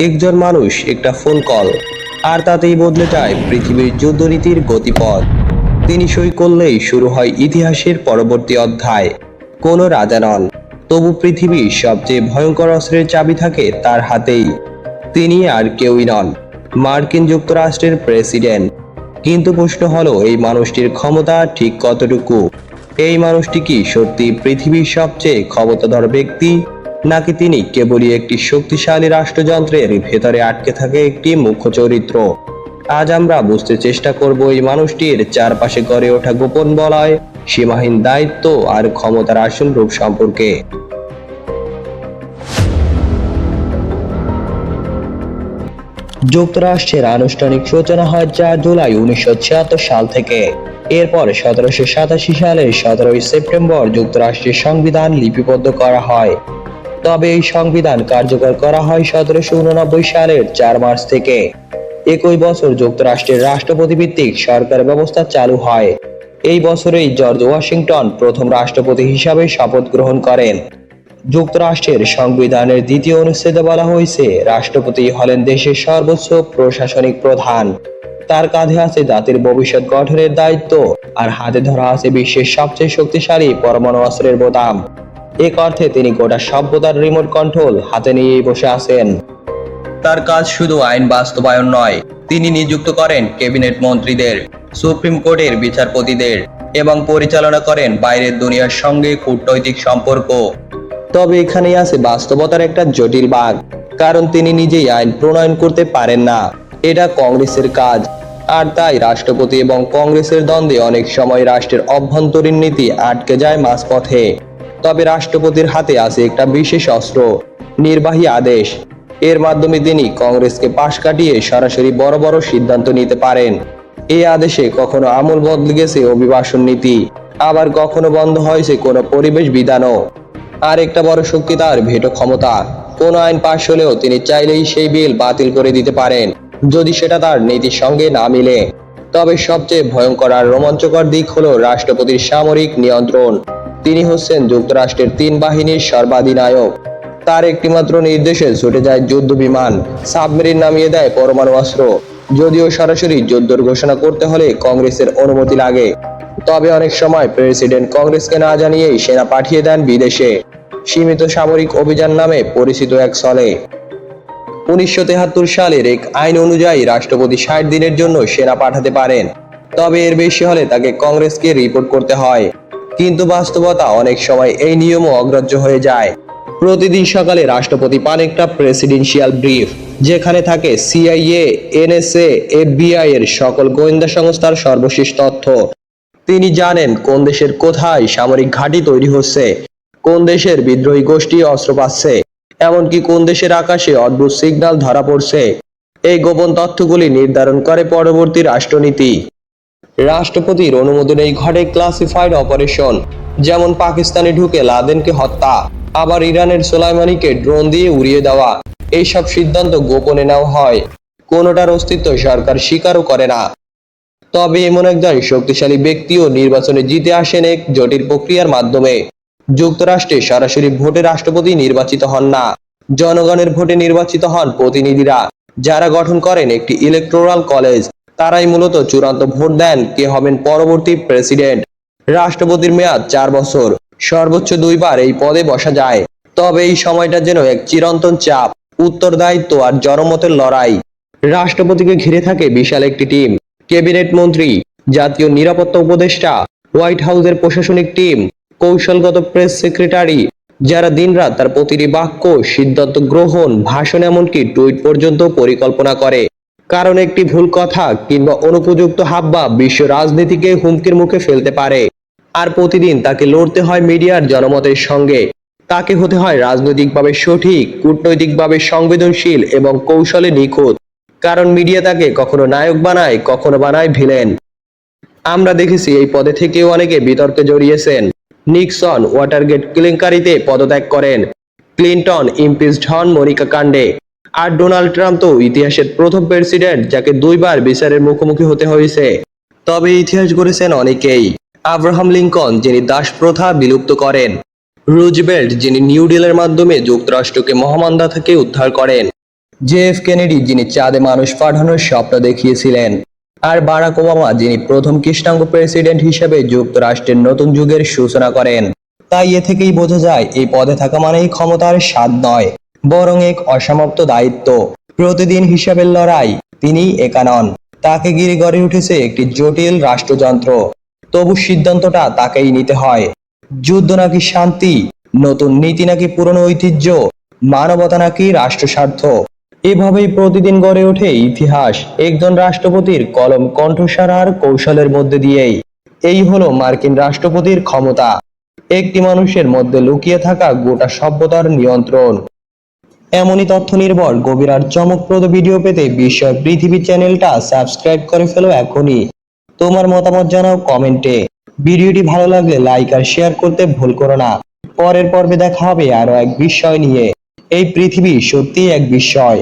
একজন মানুষ একটা ফোন কল আর তাতেই বদলে যায় পৃথিবীর যুদ্ধনীতির গতিপথ। তিনি সই করলেই শুরু হয় ইতিহাসের পরবর্তী অধ্যায়। কোনো রাজা নন, তবু পৃথিবীর সবচেয়ে ভয়ঙ্কর অস্ত্রের চাবি থাকে তার হাতেই। তিনি আর কেউই নন, মার্কিন যুক্তরাষ্ট্রের প্রেসিডেন্ট। কিন্তু প্রশ্ন হলো, এই মানুষটির ক্ষমতা ঠিক কতটুকু? এই মানুষটি কি সত্যি পৃথিবীর সবচেয়ে ক্ষমতাধর ব্যক্তি? নাকি তিনি কেবলই একটি শক্তিশালী রাষ্ট্রযন্ত্রের ভেতরে আটকে থাকে একটি মুখ্য চরিত্র? আজ আমরা বুঝতে চেষ্টা করব এই মানুষটির চারপাশে গড়ে ওঠা গোপন বলয়, সীমাহীন দায়িত্ব আর ক্ষমতার আসল রূপ সম্পর্কে। যুক্তরাষ্ট্রের আনুষ্ঠানিক সূচনা হয় চার জুলাই উনিশশো ছিয়াত্তর সাল থেকে। এরপর সতেরোশো সাতাশি সালের সতেরোই সেপ্টেম্বর যুক্তরাষ্ট্রের সংবিধান লিপিবদ্ধ করা হয়। তবে এই সংবিধান কার্যকর করা হয় সতেরোশো উননব্বই সালের চার মার্চ থেকে। একই বছর যুক্তরাষ্ট্রের রাষ্ট্রপতি ভিত্তিক সরকার ব্যবস্থা চালু হয়। এই বছরেই জর্জ ওয়াশিংটন প্রথম রাষ্ট্রপতি হিসাবে শপথ গ্রহণ করেন। যুক্তরাষ্ট্রের সংবিধানের দ্বিতীয় অনুচ্ছেদে বলা হয়েছে, রাষ্ট্রপতি হলেন দেশের সর্বোচ্চ প্রশাসনিক প্রধান। তার কাঁধে আছে জাতির ভবিষ্যৎ গঠনের দায়িত্ব, আর হাতে ধরা আছে বিশ্বের সবচেয়ে শক্তিশালী পরমাণু অস্ত্রের বোতাম। এক অর্থে তিনি গোটা সভ্যতার রিমোট কন্ট্রোল হাতে নিয়েই বসে আছেন। তার কাজ শুধু আইন বাস্তবায়ন নয়, তিনি নিযুক্ত করেন ক্যাবিনেট মন্ত্রীদের, সুপ্রিম কোর্টের বিচারপতিদের এবং পরিচালনা করেন বাইরের দুনিয়ার সঙ্গে কূটনৈতিক সম্পর্ক। তবে এখানেই আছে বাস্তবতার একটা জটিল বাঘ, কারণ তিনি নিজেই আইন প্রণয়ন করতে পারেন না। এটা কংগ্রেসের কাজ, আর তাই রাষ্ট্রপতি এবং কংগ্রেসের দ্বন্দ্বে অনেক সময় রাষ্ট্রের অভ্যন্তরীণ নীতি আটকে যায় মাঝপথে। তবে রাষ্ট্রপতির হাতে আছে একটা বিশেষ অস্ত্র। নির্বাহী আদেশ। এর মাধ্যমে তিনি কংগ্রেসকে পাশ কাটিয়ে সরাসরি বড় বড় সিদ্ধান্ত নিতে পারেন। এই আদেশে কখনো আমল বদলে গেছে অভিবাসন নীতি। আবার কখনো বন্ধ হয়েছে কোনো পরিবেশ বিধানও। আর একটা বড় শক্তি তার ভেটো ক্ষমতা। কোন আইন পাশ হলেও তিনি চাইলেই সেই বিল বাতিল করে দিতে পারেন, যদি সেটা তার নীতির সঙ্গে না মিলে। তবে সবচেয়ে ভয়ঙ্কর আর রোমাঞ্চকর দিক হলো রাষ্ট্রপতির সামরিক নিয়ন্ত্রণ। তিনি হচ্ছেন যুক্তরাষ্ট্রের তিন বাহিনীর সর্বাধিনায়ক। তার একটিমাত্র নির্দেশে ছুটে যায় যুদ্ধ বিমান, সাবমেরিন নামিয়ে দেয় পরমাণু অস্ত্র। যদিও সরাসরি যুদ্ধের ঘোষণা করতে হলে কংগ্রেসের অনুমতি লাগে। তবে অনেক সময় প্রেসিডেন্ট কংগ্রেসকে না জানিয়েই সেনা পাঠিয়ে দেন বিদেশে। সীমিত সামরিক অভিযান নামে পরিচিত এক চলে উনিশশো তেহাত্তর সালের এক আইন অনুযায়ী রাষ্ট্রপতি ষাট দিনের জন্য সেনা পাঠাতে পারেন। তবে এর বেশি হলে তাকে কংগ্রেসকে রিপোর্ট করতে হয়। কিন্তু বাস্তবতা অনেক সময় এই নিয়মও অগ্রাহ্য হয়ে যায়। প্রতিদিন সকালে রাষ্ট্রপতি পান একটা প্রেসিডেন্সিয়াল ব্রিফ, যেখানে থাকে সিআইএ, এনএসএ, এফবিআই এর সকল গোয়েন্দা সংস্থার সর্বশেষ তথ্য। তিনি জানেন কোন দেশের কোথায় সামরিক ঘাঁটি তৈরি হচ্ছে, কোন দেশের বিদ্রোহী গোষ্ঠী অস্ত্র পাচ্ছে, এমনকি কোন দেশের আকাশে অদ্ভুত সিগন্যাল ধরা পড়ছে। এই গোপন তথ্যগুলি নির্ধারণ করে পরবর্তী রাষ্ট্রনীতি। রাষ্ট্রপতির অনুমোদনেই ঘটে ক্লাসিফাইড অপারেশন যেমন পাকিস্তানে ঢুকে লাদেনকে হত্যা, আবার ইরানের সোলাইমানিকে ড্রোন দিয়ে উড়িয়ে দেওয়া, এইসব সিদ্ধান্ত গোপনে নেওয়া হয়। কোনোটার অস্তিত্ব সরকার স্বীকারও করে না। তবে এমন একজন শক্তিশালী ব্যক্তিও নির্বাচনে জিতে আসেন এক জটিল প্রক্রিয়ার মাধ্যমে। যুক্তরাষ্ট্রে সরাসরি ভোটে রাষ্ট্রপতি নির্বাচিত হন না। জনগণের ভোটে নির্বাচিত হন প্রতিনিধিরা, যারা গঠন করেন একটি ইলেকটোরাল কলেজ তারাই মূলত চূড়ান্ত ভোট দেন কে হবেন পরবর্তী প্রেসিডেন্ট। রাষ্ট্রপতির মেয়াদ চার বছর। সর্বোচ্চ দুইবার এই পদে বসা যায়। তবে এই সময়টা যেন এক চিরন্তন চাপ, উত্তরদায়িত্ব আর জনমতের লড়াই। রাষ্ট্রপতিকে ঘিরে থাকে বিশাল একটি টিম। ক্যাবিনেট মন্ত্রী, জাতীয় নিরাপত্তা উপদেষ্টা, হোয়াইট হাউসের প্রশাসনিক টিম, কৌশলগত প্রেস সেক্রেটারি, যারা দিনরাত তার প্রতিটি বাক্য, সিদ্ধান্ত গ্রহণ, ভাষণ, এমনকি টুইট পর্যন্ত পরিকল্পনা করে। কারণ একটি ভুল কথা কিংবা অনুপযুক্ত হাব্বা বিশ্ব রাজনীতিকে হুমকির মুখে ফেলতে পারে। আর প্রতিদিন তাকে লড়তে হয় মিডিয়ার জনমতের সঙ্গে। তাকে হতে হয় রাজনৈতিকভাবে সঠিক, কূটনৈতিকভাবে সংবেদনশীল এবং কৌশলে নিখুঁত। কারণ মিডিয়া তাকে কখনো নায়ক বানায়, কখনো বানায় ভিলেন। আমরা দেখেছি এই পদে থেকেও অনেকে বিতর্কে জড়িয়েছেন। নিক্সন ওয়াটারগেট কেলেঙ্কারিতে পদত্যাগ করেন। ক্লিন্টন ইমপিচড হন মনিকা কাণ্ডে। আর ডোনাল্ড ট্রাম্প তো ইতিহাসের প্রথম প্রেসিডেন্ট, যাকে দুইবার বিচারের মুখোমুখি হতে হয়েছে। তবে ইতিহাস গড়েছেন অনেকেই। আব্রাহাম লিঙ্কন, যিনি দাস প্রথা বিলুপ্ত করেন। রুজবেল্ট যিনি নিউ ডিলের মাধ্যমে যুক্তরাষ্ট্রকে মহামান্দা থেকে উদ্ধার করেন। জেফ কেনেডি, যিনি চাঁদে মানুষ পাঠানোর স্বপ্ন দেখিয়েছিলেন। আর বারাক ওবামা, যিনি প্রথম কৃষ্ণাঙ্গ প্রেসিডেন্ট হিসেবে যুক্তরাষ্ট্রের নতুন যুগের সূচনা করেন। তাই এ থেকেই বোঝা যায়, এই পদে থাকা মানেই ক্ষমতার স্বাদ নয়। বরং এক অসমাপ্ত দায়িত্ব। প্রতিদিন হিসাবের লড়াই, তিনি একানন তাকে গিরে গড়ে উঠেছে একটি জটিল রাষ্ট্রযন্ত্র। তবু সিদ্ধান্তটা তাকেই নিতে হয়। যুদ্ধ নাকি শান্তি, নতুন নীতি নাকি পুরনো ঐতিহ্য, মানবতা নাকি রাষ্ট্র স্বার্থ এভাবেই প্রতিদিন গড়ে ওঠে ইতিহাস, একজন রাষ্ট্রপতির কলম কণ্ঠস্বর আর কৌশলের মধ্যে দিয়েই। এই হলো মার্কিন রাষ্ট্রপতির ক্ষমতা। একটি মানুষের মধ্যে লুকিয়ে থাকা গোটা সভ্যতার নিয়ন্ত্রণ। এমনই তথ্য নির্ভর গভীর আর চমকপ্রদ ভিডিও পেতে বিষয় পৃথিবী চ্যানেলটা সাবস্ক্রাইব করে ফেলো এখনই। তোমার মতামত জানাও কমেন্টে। ভিডিওটি ভালো লাগলে লাইক আর শেয়ার করতে ভুল করো না। পরের পর্বে দেখা হবে আরও এক বিষয় নিয়ে। এই পৃথিবী সত্যিই এক বিষয়